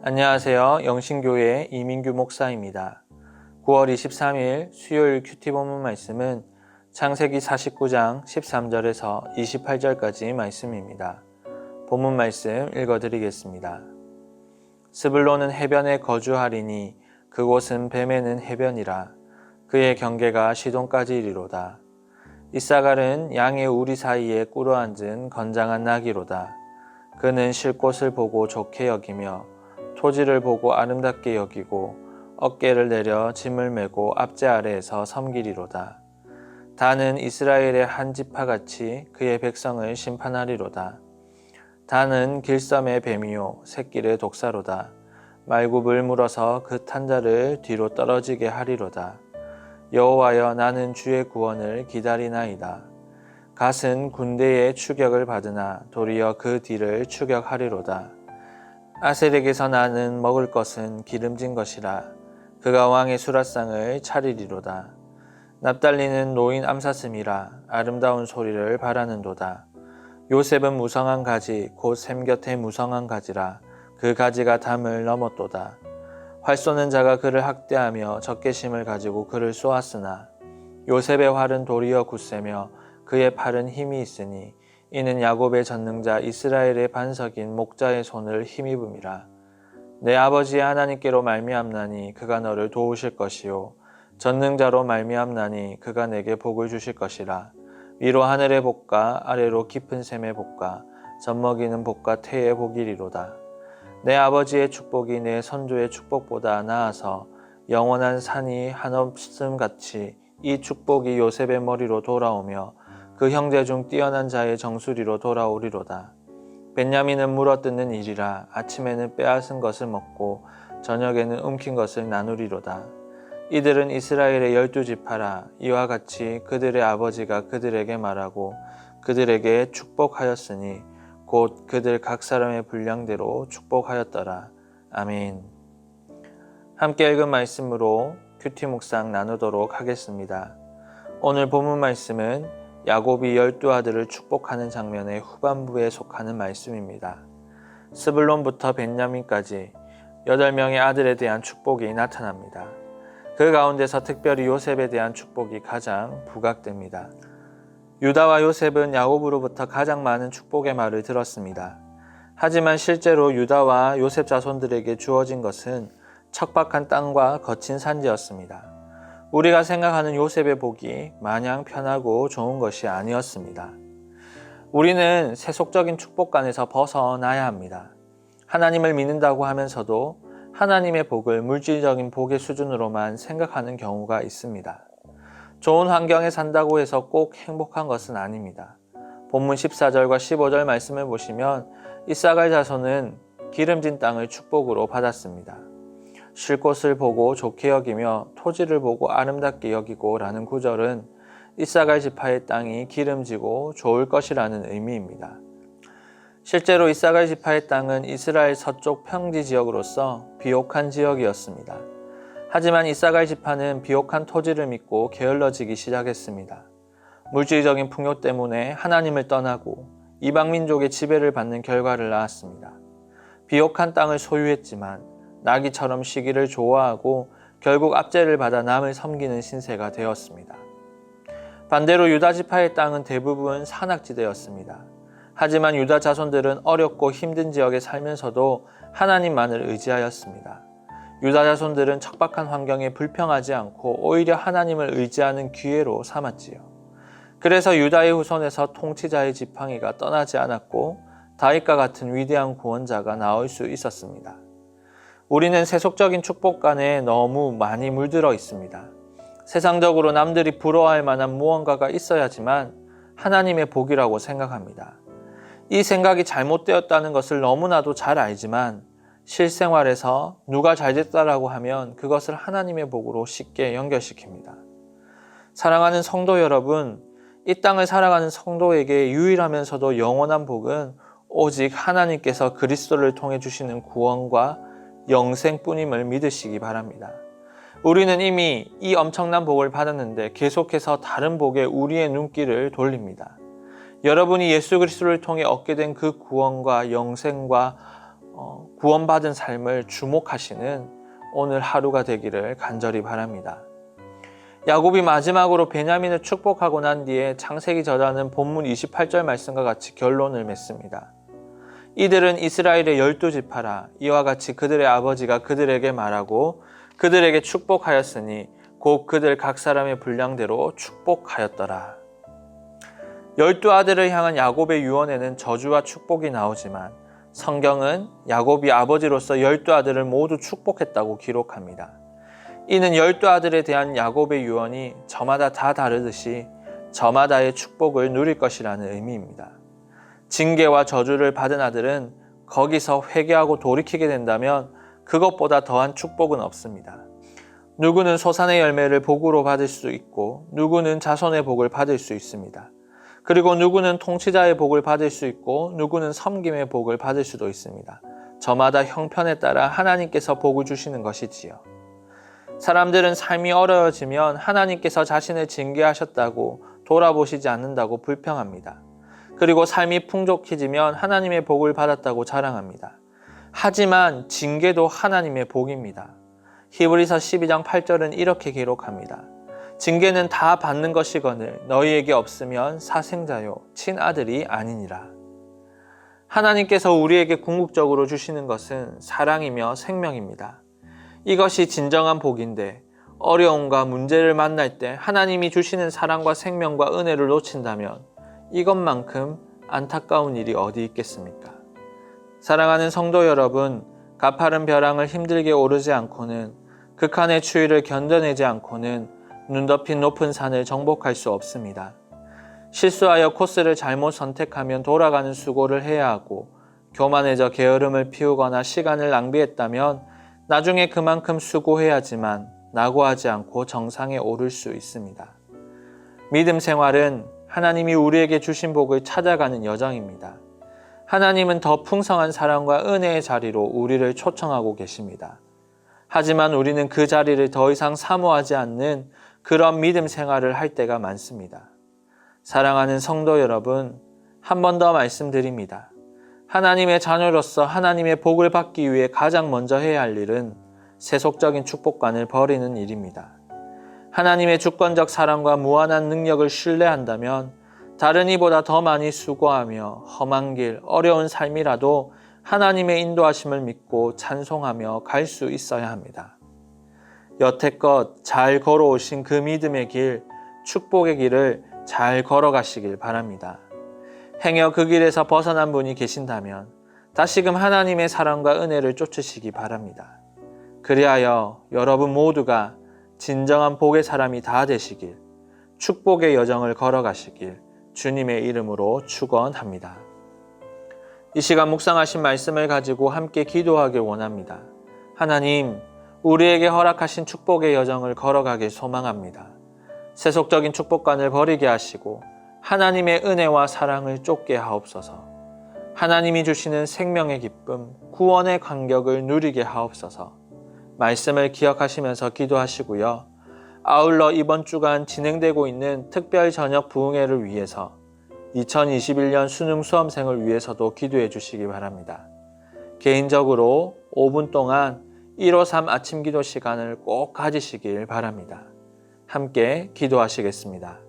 안녕하세요. 영신교회 이민규 목사입니다. 9월 23일 수요일 큐티 본문 말씀은 창세기 49장 13절에서 28절까지 말씀입니다. 본문 말씀 읽어드리겠습니다. 스불론은 해변에 거주하리니 그곳은 뱀에는 해변이라 그의 경계가 시돈까지 이리로다. 이사갈은 양의 우리 사이에 꿇어 앉은 건장한 나귀로다. 그는 쉴 곳을 보고 좋게 여기며 토지를 보고 아름답게 여기고 어깨를 내려 짐을 메고 앞제 아래에서 섬기리로다. 다는 이스라엘의 한 지파같이 그의 백성을 심판하리로다. 다는 길섬의 뱀이요 새끼를 독사로다. 말굽을 물어서 그 탄자를 뒤로 떨어지게 하리로다. 여호와여 나는 주의 구원을 기다리나이다. 갓은 군대의 추격을 받으나 도리어 그 뒤를 추격하리로다. 아셀에게서 나는 먹을 것은 기름진 것이라 그가 왕의 수라상을 차리리로다. 납달리는 노인 암사슴이라 아름다운 소리를 바라는도다. 요셉은 무성한 가지 곧 샘 곁에 무성한 가지라 그 가지가 담을 넘었도다. 활 쏘는 자가 그를 학대하며 적개심을 가지고 그를 쏘았으나 요셉의 활은 도리어 굳세며 그의 팔은 힘이 있으니 이는 야곱의 전능자 이스라엘의 반석인 목자의 손을 힘입음이라. 내 아버지의 하나님께로 말미암나니 그가 너를 도우실 것이요 전능자로 말미암나니 그가 내게 복을 주실 것이라. 위로 하늘의 복과 아래로 깊은 샘의 복과 젖먹이는 복과 태의 복이리로다. 내 아버지의 축복이 내 선조의 축복보다 나아서 영원한 산이 한없음 같이 이 축복이 요셉의 머리로 돌아오며 그 형제 중 뛰어난 자의 정수리로 돌아오리로다. 벤야민은 물어뜯는 일이라 아침에는 빼앗은 것을 먹고 저녁에는 움킨 것을 나누리로다. 이들은 이스라엘의 열두 지파라 이와 같이 그들의 아버지가 그들에게 말하고 그들에게 축복하였으니 곧 그들 각 사람의 분량대로 축복하였더라. 아멘. 함께 읽은 말씀으로 큐티 묵상 나누도록 하겠습니다. 오늘 본문 말씀은 야곱이 열두 아들을 축복하는 장면의 후반부에 속하는 말씀입니다. 스불론부터 벤야민까지 여덟 명의 아들에 대한 축복이 나타납니다. 그 가운데서 특별히 요셉에 대한 축복이 가장 부각됩니다. 유다와 요셉은 야곱으로부터 가장 많은 축복의 말을 들었습니다. 하지만 실제로 유다와 요셉 자손들에게 주어진 것은 척박한 땅과 거친 산지였습니다. 우리가 생각하는 요셉의 복이 마냥 편하고 좋은 것이 아니었습니다. 우리는 세속적인 축복관에서 벗어나야 합니다. 하나님을 믿는다고 하면서도 하나님의 복을 물질적인 복의 수준으로만 생각하는 경우가 있습니다. 좋은 환경에 산다고 해서 꼭 행복한 것은 아닙니다. 본문 14절과 15절 말씀을 보시면 이사갈 자손은 기름진 땅을 축복으로 받았습니다. 쉴 곳을 보고 좋게 여기며 토지를 보고 아름답게 여기고 라는 구절은 이사갈 지파의 땅이 기름지고 좋을 것이라는 의미입니다. 실제로 이사갈 지파의 땅은 이스라엘 서쪽 평지 지역으로서 비옥한 지역이었습니다. 하지만 이사갈 지파는 비옥한 토지를 믿고 게을러지기 시작했습니다. 물질적인 풍요 때문에 하나님을 떠나고 이방 민족의 지배를 받는 결과를 낳았습니다. 비옥한 땅을 소유했지만 나귀처럼 시기를 좋아하고 결국 압제를 받아 남을 섬기는 신세가 되었습니다. 반대로 유다 지파의 땅은 대부분 산악지대였습니다. 하지만 유다 자손들은 어렵고 힘든 지역에 살면서도 하나님만을 의지하였습니다. 유다 자손들은 척박한 환경에 불평하지 않고 오히려 하나님을 의지하는 기회로 삼았지요. 그래서 유다의 후손에서 통치자의 지팡이가 떠나지 않았고 다윗과 같은 위대한 구원자가 나올 수 있었습니다. 우리는 세속적인 축복관에 너무 많이 물들어 있습니다. 세상적으로 남들이 부러워할 만한 무언가가 있어야지만 하나님의 복이라고 생각합니다. 이 생각이 잘못되었다는 것을 너무나도 잘 알지만 실생활에서 누가 잘 됐다라고 하면 그것을 하나님의 복으로 쉽게 연결시킵니다. 사랑하는 성도 여러분, 이 땅을 살아가는 성도에게 유일하면서도 영원한 복은 오직 하나님께서 그리스도를 통해 주시는 구원과 영생뿐임을 믿으시기 바랍니다. 우리는 이미 이 엄청난 복을 받았는데 계속해서 다른 복에 우리의 눈길을 돌립니다. 여러분이 예수 그리스도를 통해 얻게 된 그 구원과 영생과 어, 구원받은 삶을 주목하시는 오늘 하루가 되기를 간절히 바랍니다. 야곱이 마지막으로 베냐민을 축복하고 난 뒤에 창세기 저자는 본문 28절 말씀과 같이 결론을 맺습니다. 이들은 이스라엘의 열두 지파라 이와 같이 그들의 아버지가 그들에게 말하고 그들에게 축복하였으니 곧 그들 각 사람의 분량대로 축복하였더라. 열두 아들을 향한 야곱의 유언에는 저주와 축복이 나오지만 성경은 야곱이 아버지로서 열두 아들을 모두 축복했다고 기록합니다. 이는 열두 아들에 대한 야곱의 유언이 저마다 다 다르듯이 저마다의 축복을 누릴 것이라는 의미입니다. 징계와 저주를 받은 아들은 거기서 회개하고 돌이키게 된다면 그것보다 더한 축복은 없습니다. 누구는 소산의 열매를 복으로 받을 수 있고 누구는 자손의 복을 받을 수 있습니다. 그리고 누구는 통치자의 복을 받을 수 있고 누구는 섬김의 복을 받을 수도 있습니다. 저마다 형편에 따라 하나님께서 복을 주시는 것이지요. 사람들은 삶이 어려워지면 하나님께서 자신을 징계하셨다고 돌아보시지 않는다고 불평합니다. 그리고 삶이 풍족해지면 하나님의 복을 받았다고 자랑합니다. 하지만 징계도 하나님의 복입니다. 히브리서 12장 8절은 이렇게 기록합니다. 징계는 다 받는 것이거늘 너희에게 없으면 사생자요 친아들이 아니니라. 하나님께서 우리에게 궁극적으로 주시는 것은 사랑이며 생명입니다. 이것이 진정한 복인데 어려움과 문제를 만날 때 하나님이 주시는 사랑과 생명과 은혜를 놓친다면 이것만큼 안타까운 일이 어디 있겠습니까? 사랑하는 성도 여러분, 가파른 벼랑을 힘들게 오르지 않고는 극한의 추위를 견뎌내지 않고는 눈 덮인 높은 산을 정복할 수 없습니다. 실수하여 코스를 잘못 선택하면 돌아가는 수고를 해야 하고 교만해져 게으름을 피우거나 시간을 낭비했다면 나중에 그만큼 수고해야지만 낙오하지 않고 정상에 오를 수 있습니다. 믿음 생활은 하나님이 우리에게 주신 복을 찾아가는 여정입니다. 하나님은 더 풍성한 사랑과 은혜의 자리로 우리를 초청하고 계십니다. 하지만 우리는 그 자리를 더 이상 사모하지 않는 그런 믿음 생활을 할 때가 많습니다. 사랑하는 성도 여러분, 한 번 더 말씀드립니다. 하나님의 자녀로서 하나님의 복을 받기 위해 가장 먼저 해야 할 일은 세속적인 축복관을 버리는 일입니다. 하나님의 주권적 사랑과 무한한 능력을 신뢰한다면 다른 이보다 더 많이 수고하며 험한 길, 어려운 삶이라도 하나님의 인도하심을 믿고 찬송하며 갈 수 있어야 합니다. 여태껏 잘 걸어오신 그 믿음의 길, 축복의 길을 잘 걸어가시길 바랍니다. 행여 그 길에서 벗어난 분이 계신다면 다시금 하나님의 사랑과 은혜를 쫓으시기 바랍니다. 그리하여 여러분 모두가 진정한 복의 사람이 다 되시길, 축복의 여정을 걸어가시길 주님의 이름으로 축원합니다. 이 시간 묵상하신 말씀을 가지고 함께 기도하길 원합니다. 하나님, 우리에게 허락하신 축복의 여정을 걸어가길 소망합니다. 세속적인 축복관을 버리게 하시고 하나님의 은혜와 사랑을 쫓게 하옵소서. 하나님이 주시는 생명의 기쁨, 구원의 간격을 누리게 하옵소서. 말씀을 기억하시면서 기도하시고요. 아울러 이번 주간 진행되고 있는 특별 저녁 부흥회를 위해서 2021년 수능 수험생을 위해서도 기도해 주시기 바랍니다. 개인적으로 5분 동안 153 아침 기도 시간을 꼭 가지시길 바랍니다. 함께 기도하시겠습니다.